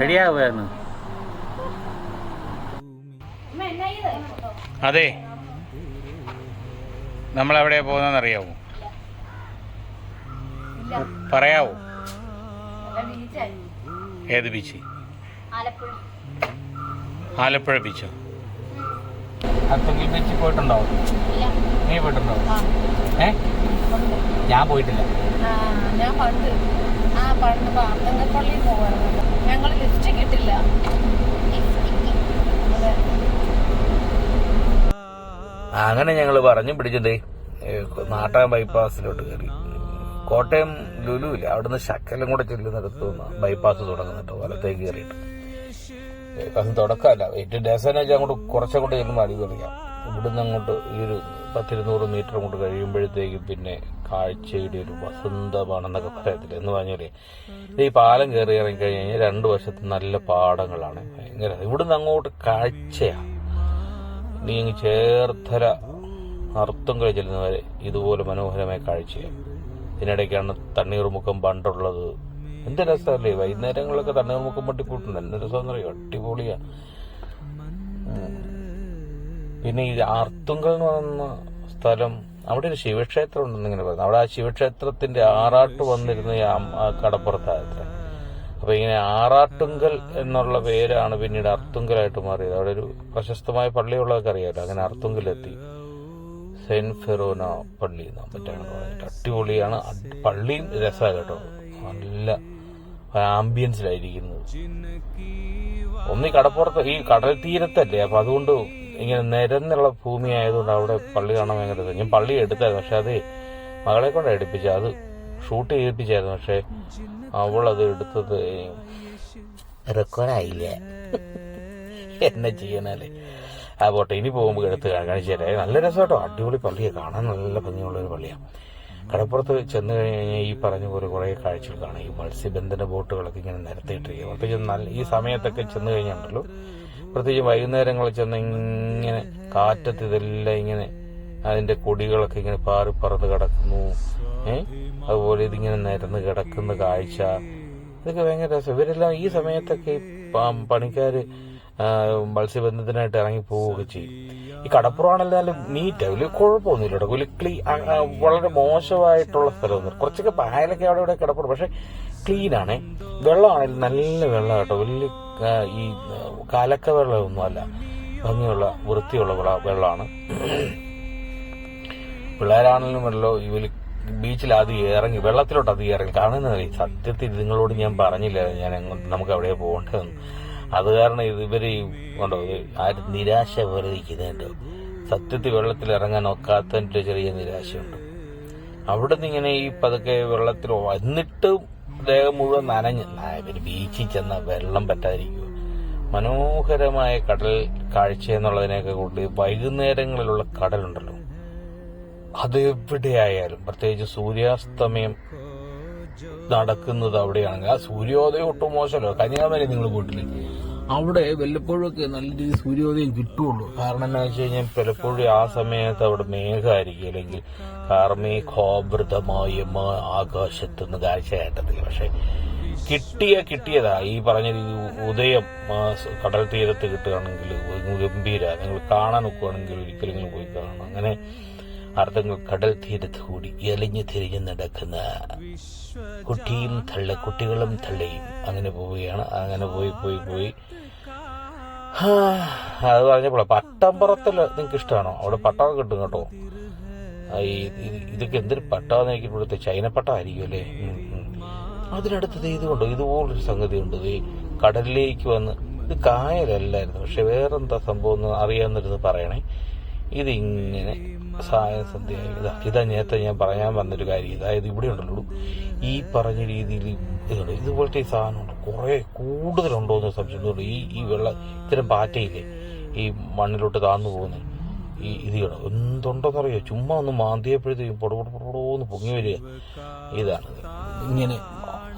റെഡിയാവുകയായിരുന്നു അതെ. നമ്മൾ എവിടെയാ പോകുന്നതെന്ന് അറിയാവോ പറയാവോ? ഏത് ബീച്ച് ആലപ്പുഴ ബീച്ചോ അത്തങ്കിൽ ബീച്ചിൽ പോയിട്ടുണ്ടാവും. നീ പോയിട്ടുണ്ടാവും. ഏ? ഞാൻ പോയിട്ടില്ല. ഞാൻ പണ്ട്. പണ്ട് പാർത്തങ്കപ്പള്ളിയിൽ പോകാറുണ്ട് ഞങ്ങൾ ലിസ്റ്റ് കിട്ടില്ല അങ്ങനെ ഞങ്ങൾ പറഞ്ഞു പിടിച്ചതേ നാട്ടകം ബൈപ്പാസിലോട്ട് കയറി കോട്ടയം ലുലുവില്ല അവിടുന്ന് ശക്കലും കൂടെ ചെല്ലുന്നിടത്ത് നിന്ന് ബൈപ്പാസ് തുടങ്ങുന്നുണ്ട് വലത്തേക്ക് കയറിയിട്ട് ബൈപ്പാസ് തുടക്കമല്ല. രസം വെച്ചാൽ അങ്ങോട്ട് കുറച്ചങ്ങോട്ട് ചെല്ലുമ്പോൾ അടിപൊളിയാം. ഇവിടുന്ന് അങ്ങോട്ട് ഈ ഒരു പത്തിരുന്നൂറ് മീറ്റർ അങ്ങോട്ട് കഴിയുമ്പോഴത്തേക്കും പിന്നെ കാഴ്ചയുടെ ഒരു വസന്തമാണെന്നൊക്കെ പറയത്തില്ല? എന്ന് പറഞ്ഞാലേ ഈ പാലം കയറി ഇറങ്ങി കഴിഞ്ഞ് കഴിഞ്ഞാൽ രണ്ട് വശത്ത് നല്ല പാടങ്ങളാണ്. ഭയങ്കര ഇവിടുന്ന് അങ്ങോട്ട് കാഴ്ചയാണ് നീ ചേർത്തല അർത്തുങ്കൽ ചെല്ലുന്നവരെ ഇതുപോലെ മനോഹരമായ കാഴ്ചയാണ് ഇതിനിടയ്ക്കാണ് തണ്ണീർമുക്കം പണ്ടുള്ളത്. എന്ത് രസമല്ലേ? വൈകുന്നേരങ്ങളിലൊക്കെ തണ്ണീർമുക്കം പട്ടി കൂട്ടുണ്ട് എന്ത് രസമെന്ന് അറിയോ അടിപൊളിയാ. പിന്നെ ഈ ആർത്തുങ്കൽ എന്ന് പറയുന്ന സ്ഥലം അവിടെ ഒരു ശിവക്ഷേത്രം ഉണ്ടെന്ന് ഇങ്ങനെ പറയുന്നത് അവിടെ ആ ശിവക്ഷേത്രത്തിന്റെ ആറാട്ട് വന്നിരുന്ന ഈ കടപ്പുറത്തായത്ര. അപ്പൊ ഇങ്ങനെ ആറാട്ടുങ്കൽ എന്നുള്ള പേരാണ് പിന്നീട് അർത്തുങ്കലായിട്ട് മാറിയത്. അവിടെ ഒരു പ്രശസ്തമായ പള്ളിയുള്ളതൊക്കെ അറിയാമല്ലോ അങ്ങനെ അർത്തുങ്കലെത്തി സെന്റ് ഫെറോന പള്ളി മറ്റാണ് പറഞ്ഞിട്ട് അടിപൊളിയാണ്. അടി- പള്ളിയും രസമാണ് കേട്ടോ. നല്ല ആംബിയൻസിലായിരിക്കുന്നത് ഒന്ന് ഈ കടപ്പുറത്ത് ഈ കടൽ തീരത്തല്ലേ അപ്പൊ അതുകൊണ്ട് ഇങ്ങനെ നിരന്നുള്ള ഭൂമി ആയതുകൊണ്ട് അവിടെ പള്ളി കാണാൻ ഭയങ്കര. ഞാൻ പള്ളി എടുത്തായിരുന്നു പക്ഷെ അത് മകളെ കൊണ്ട് എടുപ്പിച്ച അത് ഷൂട്ട് ചെയ്യിപ്പിച്ചായിരുന്നു പക്ഷെ അവൾ അത് എടുത്തത് റെക്കോർഡായില്ല. എന്നെ ചെയ്യണല്ലേ ആ പോട്ടെ ഇനി പോകുമ്പോൾ എടുത്ത് കാണിച്ചു തരാം. നല്ല രസം കേട്ടോ അടിപൊളി പള്ളിയാണ് കാണാൻ നല്ല ഭംഗിയുള്ള ഒരു പള്ളിയാണ് കടപ്പുറത്ത് ചെന്ന് കഴിഞ്ഞ് കഴിഞ്ഞാൽ ഈ പറഞ്ഞ പോലെ കുറേ കാഴ്ചകൾ കാണാം. ഈ മത്സ്യബന്ധന ബോട്ടുകളൊക്കെ ഇങ്ങനെ നിരത്തിയിട്ടിരിക്കുക ചെന്ന് നല്ല ഈ സമയത്തൊക്കെ ചെന്ന് കഴിഞ്ഞുണ്ടല്ലോ പ്രത്യേകിച്ച് വൈകുന്നേരങ്ങളിൽ ചെന്ന് ഇങ്ങനെ കാറ്റത്ത് ഇതെല്ലാം ഇങ്ങനെ അതിന്റെ കൊടികളൊക്കെ ഇങ്ങനെ പാറി പറന്ന് കിടക്കുന്നു. ഏഹ് അതുപോലെ ഇതിങ്ങനെ നിരന്ന് കിടക്കുന്ന കാഴ്ച. ഇതൊക്കെ ഭയങ്കര രസം. ഇവരെല്ലാം ഈ സമയത്തൊക്കെ പണിക്കാര് മത്സ്യബന്ധത്തിനായിട്ട് ഇറങ്ങി പോവുകയൊക്കെ ചെയ്യും. ഈ കടപ്പുറമാണെന്നാലും നീറ്റ് വലിയ കുഴപ്പമൊന്നുമില്ല കേട്ടോ. വലിയ ക്ലീ ആ, ആ, വളരെ മോശമായിട്ടുള്ള സ്ഥലമൊന്നും. കുറച്ചൊക്കെ പായലൊക്കെ അവിടെ ഇവിടെ കിടപ്പുറം പക്ഷെ ക്ലീൻ ആണേ വെള്ളമാണെങ്കിലും നല്ല വെള്ളം കേട്ടോ. വലിയ ഈ കലക്ക വെള്ളമൊന്നും അല്ല ഭംഗിയുള്ള വൃത്തിയുള്ള വിള വെള്ളമാണ്. പിള്ളേരാണെങ്കിലും വല്ലോ ഇവർ ബീച്ചിൽ അത് ഇറങ്ങി വെള്ളത്തിലോട്ട് അത് ഇറങ്ങി. കാണുന്നതല്ല സത്യത്തിൽ നിങ്ങളോട് ഞാൻ പറഞ്ഞില്ല ഞാൻ നമുക്ക് അവിടെ പോകേണ്ടതെന്ന്. അത് കാരണം ഇവർ ഇത് ആരും നിരാശ വെറുതെ സത്യത്തിൽ വെള്ളത്തിൽ ഇറങ്ങാൻ ഒക്കാത്തതിന്റെ ചെറിയ നിരാശയുണ്ട്. അവിടെ നിന്ന് ഇങ്ങനെ ഈ പതുക്കെ വെള്ളത്തിൽ എന്നിട്ട് ദേഹം മുഴുവൻ നനഞ്ഞ്. ന- ഇവർ ബീച്ചിൽ ചെന്ന വെള്ളം പറ്റാതിരിക്കുക. മനോഹരമായ കടൽ കാഴ്ച എന്നുള്ളതിനെയൊക്കെ കൂടി വൈകുന്നേരങ്ങളിലുള്ള കടലുണ്ടല്ലോ. അത് എവിടെയായാലും പ്രത്യേകിച്ച് സൂര്യാസ്തമയം നടക്കുന്നത് അവിടെയാണെങ്കിൽ ആ സൂര്യോദയം ഒട്ടും മോശമല്ലോ. കന്യാകുമാരി നിങ്ങൾ പോയിട്ടില്ലേ? അവിടെ വല്ലപ്പോഴൊക്കെ നല്ല രീതിയിൽ സൂര്യോദയം കിട്ടുള്ളൂ. കാരണം എന്താ വെച്ച് കഴിഞ്ഞാൽ പലപ്പോഴും ആ സമയത്ത് അവിടെ മേഘമായിരിക്കും. അല്ലെങ്കിൽ കാർമേഘോഭൃതമായ ആകാശത്ത് നിന്ന് കാഴ്ച കേട്ടതില്ല പക്ഷെ കിട്ടിയ കിട്ടിയതാ. ഈ പറഞ്ഞ രീതി ഉദയം കടൽ തീരത്ത് കിട്ടുകയാണെങ്കിൽ ഗംഭീര. നിങ്ങൾ കാണാൻ നോക്കുകയാണെങ്കിൽ ഒരിക്കലെങ്കിലും പോയി കാണണം. അങ്ങനെ അർത്ഥങ്ങൾ കടൽ തീരത്ത് കൂടി എലിഞ്ഞു തിരിഞ്ഞു നടക്കുന്ന കുട്ടിയും തള്ള കുട്ടികളും തള്ളയും അങ്ങനെ പോവുകയാണ്. അങ്ങനെ പോയി പോയി പോയി. അത് പറഞ്ഞപ്പോഴാ പട്ടംപുറത്തിൽ നിങ്ങൾക്ക് ഇഷ്ടമാണോ? അവിടെ പട്ടം കിട്ടും കേട്ടോ. ഇതൊക്കെ എന്തൊരു പട്ടാന്ന് എനിക്ക് ഇവിടുത്തെ ചൈനപ്പട്ടായിരിക്കും അല്ലേ? ഉം, ഉം. അതിനടുത്തത് ഇതുകൊണ്ടോ ഇതുപോലൊരു സംഗതി ഉണ്ട് ഈ കടലിലേക്ക് വന്ന് ഇത് കായലല്ലായിരുന്നു. പക്ഷെ വേറെന്താ സംഭവം എന്ന് അറിയാമെന്നിരുന്ന് പറയണേ. ഇതിങ്ങനെ സദ്യ ഇതാ നേരത്തെ ഞാൻ പറയാൻ വന്നൊരു കാര്യം. അതായത് ഇവിടെ ഉണ്ടല്ലോ ഈ പറഞ്ഞ രീതിയിൽ ഇതുണ്ട്. ഇതുപോലത്തെ സാധനമുണ്ട്. കുറെ കൂടുതലുണ്ടോ എന്ന് സംശയമുണ്ട് ഈ ഈ വെള്ള ഇത്തരം പാറ്റയില്ലേ? ഈ മണ്ണിലോട്ട് താന്നു പോകുന്നത് ഈ ഇത് എന്തുണ്ടെന്ന് എന്തുണ്ടെന്നറിയോ? ചുമ്മാ ഒന്ന് മാന്തിയപ്പോഴത്തേക്കും പൊടപൊട പൊടോന്ന് പൊങ്ങി വരിക. ഇതാണ്. ഇങ്ങനെ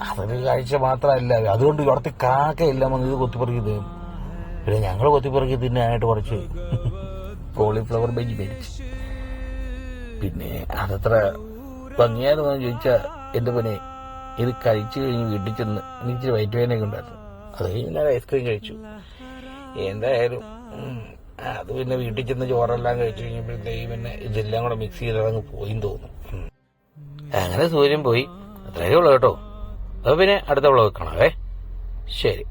അതൊരു കാഴ്ച മാത്രമല്ല. അതുകൊണ്ട് ഇവിടുത്തെ കാക്കയെല്ലാം വന്ന് ഇത് കൊത്തിപ്പറിക്കുന്നത്. പിന്നെ ഞങ്ങൾ കൊത്തിപ്പറിക്കുന്നതിനായിട്ട് കുറച്ച്. കോളിഫ്ലവർ ബജി മേടിച്ചു. പിന്നെ അതത്ര ഭംഗിയായിരുന്നു ചോദിച്ചാൽ എന്റെ പനെ ഇത് കഴിച്ചു കഴിഞ്ഞ് വീട്ടിൽ ചെന്ന് എനിക്ക് ഇച്ചിരി വയറ്റ് വേദനയൊക്കെ ഉണ്ടായിരുന്നു. അത് കഴിഞ്ഞ് ഞാൻ ഐസ്ക്രീം കഴിച്ചു. എന്തായാലും അത് പിന്നെ വീട്ടിൽ ചെന്ന് ചോറെല്ലാം കഴിച്ചു കഴിഞ്ഞപ്പോഴത്തേക്ക് പിന്നെ ഇതെല്ലാം കൂടെ മിക്സ് ചെയ്ത് അങ്ങ് പോയി തോന്നുന്നു. അങ്ങനെ സൂര്യൻ പോയി. അത്രയേ ഉള്ളൂ കേട്ടോ. അപ്പൊ പിന്നെ അടുത്ത വ്ളോഗ് കാണാവേ ശരി.